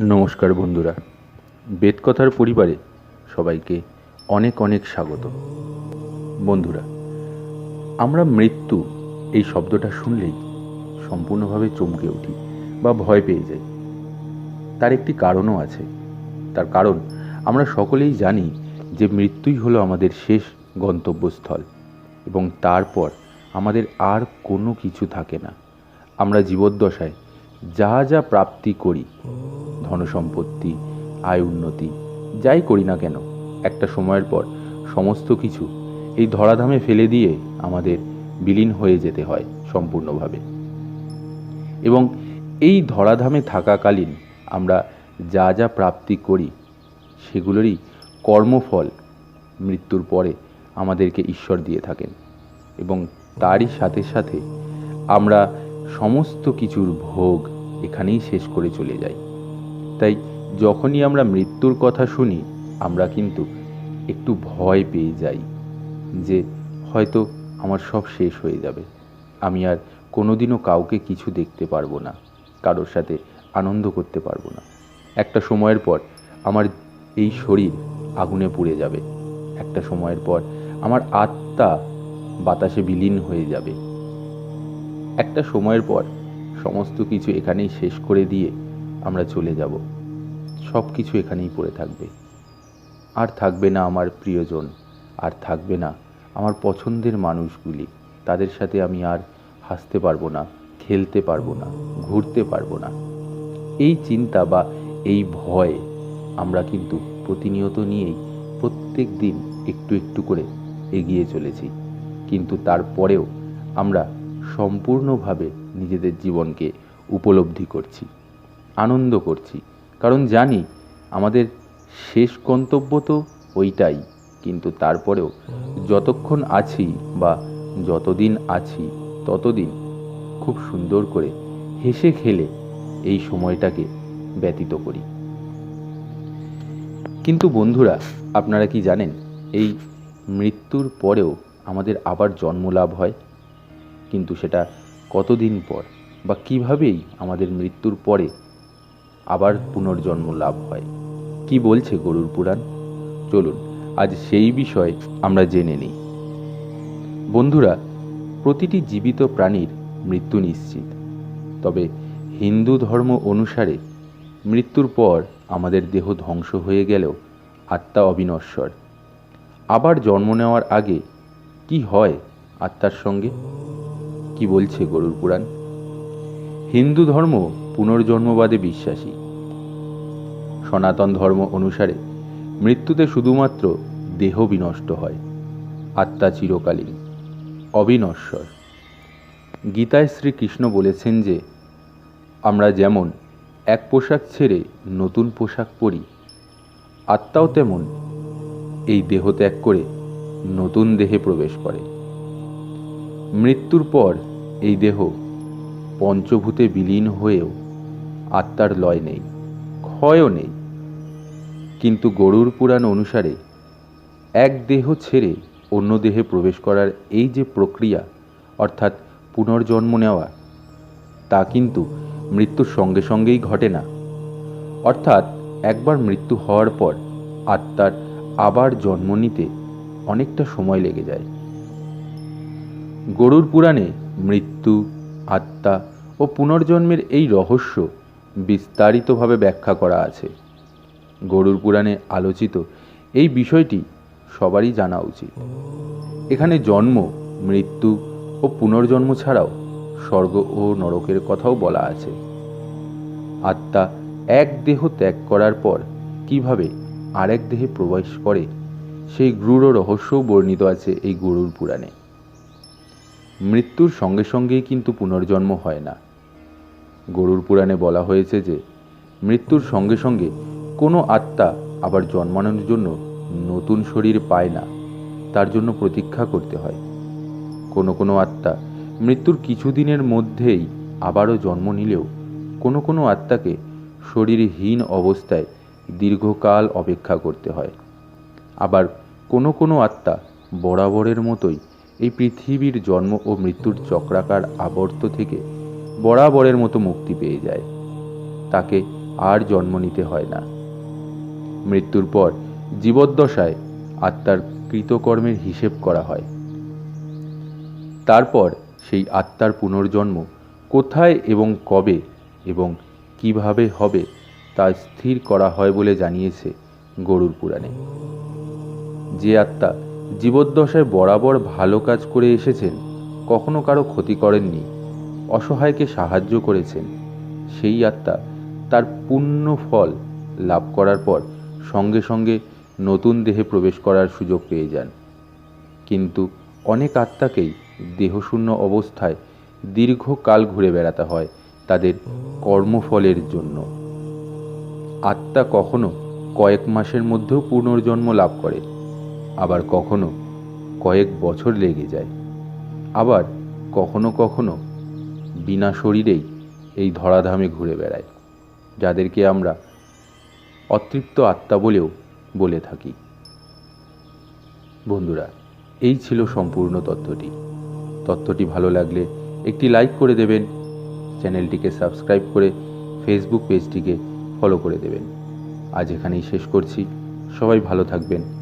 নমস্কার বন্ধুরা, বেদকথার পরিবারে সবাইকে অনেক অনেক স্বাগত। বন্ধুরা, আমরা মৃত্যু এই শব্দটা শুনলেই সম্পূর্ণভাবে চমকে উঠি বা ভয় পেয়ে যাই। তার একটি কারণও আছে। তার কারণ আমরা সকলেই জানি যে মৃত্যুই হলো আমাদের শেষ গন্তব্যস্থল এবং তারপর আমাদের আর কোনো কিছু থাকে না। আমরা জীবদ্দশায় যা যা প্রাপ্তি করি, ধনসম্পত্তি, আয় উন্নতি, যাই করি না কেন, একটা সময়ের পর সমস্ত কিছু এই ধরাধামে ফেলে দিয়ে আমাদের বিলীন হয়ে যেতে হয় সম্পূর্ণভাবে। এবং এই ধরাধামে থাকাকালীন আমরা যা যা প্রাপ্তি করি, সেগুলোরই কর্মফল মৃত্যুর পরে আমাদেরকে ঈশ্বর দিয়ে থাকেন। এবং তারই সাথে সাথে আমরা সমস্ত কিছুর ভোগ এখানেই শেষ করে চলে যাই। তাই যখনই আমরা মৃত্যুর কথা শুনি, আমরা কিন্তু একটু ভয় পেয়ে যাই যে হয়তো আমার সব শেষ হয়ে যাবে। আমি আর কোনোদিনও কাউকে কিছু দেখতে পারব না, কারোর সাথে আনন্দ করতে পারব না। একটা সময়ের পর আমার এই শরীর আগুনে পুড়ে যাবে। একটা সময়ের পর আমার আত্মা বাতাসে বিলীন হয়ে যাবে। একটা সময়ের পর সমস্ত কিছু এখানেই শেষ করে দিয়ে আমরা চলে যাব। সব কিছু এখানেই পড়ে থাকবে। আর থাকবে না আমার প্রিয়জন, আর থাকবে না আমার পছন্দের মানুষগুলি। তাদের সাথে আমি আর হাসতে পারব না, খেলতে পারব না, ঘুরতে পারব না। এই চিন্তা বা এই ভয় আমরা কিন্তু প্রতিনিয়ত নিয়েই প্রত্যেক দিন একটু একটু করে এগিয়ে চলেছি। কিন্তু তারপরেও আমরা সম্পূর্ণভাবে নিজেদের জীবনকে উপলব্ধি করছি, আনন্দ করছি। কারণ জানি আমাদের শেষ গন্তব্য তো ওইটাই, কিন্তু তারপরেও যতক্ষণ আছি বা যতদিন আছি, ততদিন খুব সুন্দর করে হেসে খেলে এই সময়টাকে ব্যতীত করি। কিন্তু বন্ধুরা, আপনারা কি জানেন, এই মৃত্যুর পরেও আমাদের আবার জন্ম লাভ হয়? কিন্তু সেটা কতদিন পর বা কিভাবেই আমাদের মৃত্যুর পরে আবার পুনর্জন্ম লাভ হয়? কি বলছে গরুর পুরাণ? চলুন, আজ সেই বিষয় আমরা জেনে নিই। বন্ধুরা, প্রতিটি জীবিত প্রাণীর মৃত্যু নিশ্চিত। তবে হিন্দু ধর্ম অনুসারে মৃত্যুর পর আমাদের দেহ ধ্বংস হয়ে গেলেও আত্মা অবিনশ্বর। আবার জন্ম নেওয়ার আগে কি হয় আত্মার সঙ্গে? কি বলছে গরুর পুরাণ? হিন্দু ধর্ম পুনর্জন্মবাদে বিশ্বাসী। সনাতন ধর্ম অনুসারে মৃত্যুতে শুধুমাত্র দেহ বিনষ্ট হয়, আত্মা চিরকালীন, অবিনশ্বর। গীতায় শ্রীকৃষ্ণ বলেছেন যে, আমরা যেমন এক পোশাক ছেড়ে নতুন পোশাক পরি, আত্মাও তেমন এই দেহ ত্যাগ করে নতুন দেহে প্রবেশ করে। মৃত্যুর পর এই দেহ পঞ্চভূতে বিলীন হয়েও আত্মার লয় নেই, ক্ষয়ও নেই। কিন্তু গরুর পুরাণ অনুসারে এক দেহ ছেড়ে অন্য দেহে প্রবেশ করার এই যে প্রক্রিয়া, অর্থাৎ পুনর্জন্ম নেওয়া, তা কিন্তু মৃত্যুর সঙ্গে সঙ্গেই ঘটে না। অর্থাৎ একবার মৃত্যু হওয়ার পর আত্মার আবার জন্ম নিতে অনেকটা সময় লেগে যায়। গরুর পুরাণে মৃত্যু, আত্মা ও পুনর্জন্মের এই রহস্য বিস্তারিতভাবে ব্যাখ্যা করা আছে। গরুর পুরাণে আলোচিত এই বিষয়টি সবারই জানা উচিত। এখানে জন্ম, মৃত্যু ও পুনর্জন্ম ছাড়াও স্বর্গ ও নরকের কথাও বলা আছে। আত্মা এক দেহ ত্যাগ করার পর কীভাবে আরেক দেহে প্রবেশ করে সেই গূঢ় রহস্যও বর্ণিত আছে এই গরুর পুরাণে। মৃত্যুর সঙ্গে সঙ্গেই কিন্তু পুনর্জন্ম হয় না। গরুর পুরাণে বলা হয়েছে যে, মৃত্যুর সঙ্গে সঙ্গে কোনো আত্মা আবার জন্মানোর জন্য নতুন শরীর পায় না, তার জন্য প্রতীক্ষা করতে হয়। কোনো কোনো আত্মা মৃত্যুর কিছুদিনের মধ্যেই আবারও জন্ম নিলেও কোনো কোনো আত্মাকে শরীরহীন অবস্থায় দীর্ঘকাল অপেক্ষা করতে হয়। আবার কোনো কোনো আত্মা বরাবরের মতোই এই পৃথিবীর জন্ম ও মৃত্যুর চক্রাকার আবর্ত থেকে বরাবরের মতো মুক্তি পেয়ে যায়। তাকে আর জন্ম নিতে হয় না। মৃত্যুর পর জীবদ্দশায় আত্মার কৃতকর্মের হিসেব করা হয়। তারপর সেই আত্মার পুনর্জন্ম কোথায় এবং কবে এবং কীভাবে হবে তা স্থির করা হয় বলে জানিয়েছে গরুর পুরাণে যে আত্মা জীবদ্দশায় বরাবর ভালো কাজ করে এসেছেন, কখনো কারও ক্ষতি করেননি, অসহায়কে সাহায্য করেছেন। সেই আত্মা তার পুণ্য ফল লাভ করার পর সঙ্গে সঙ্গে নতুন দেহে প্রবেশ করার সুযোগ পেয়ে যান। কিন্তু অনেক আত্মাকেই দেহশূন্য অবস্থায় দীর্ঘকাল ঘুরে বেড়াতে হয় তাদের কর্মফলের জন্য। আত্মা কখনো কয়েক মাসের মধ্যেও পুনর্জন্ম লাভ করে। আবার কখনো কয়েক বছর লেগে যায়। আবার কখনো কখনো বিনা শরীরেই এই ধরাধামে ঘুরে বেড়ায়, যাদেরকে আমরা অতৃপ্ত আত্মা বলেও বলে থাকি। বন্ধুরা, এই ছিল সম্পূর্ণ তথ্যটি। তথ্যটি ভালো লাগলে একটি লাইক করে দেবেন, চ্যানেলটিকে সাবস্ক্রাইব করে ফেসবুক পেজটিকে ফলো করে দেবেন। আজ এখানেই শেষ করছি। সবাই ভালো থাকবেন।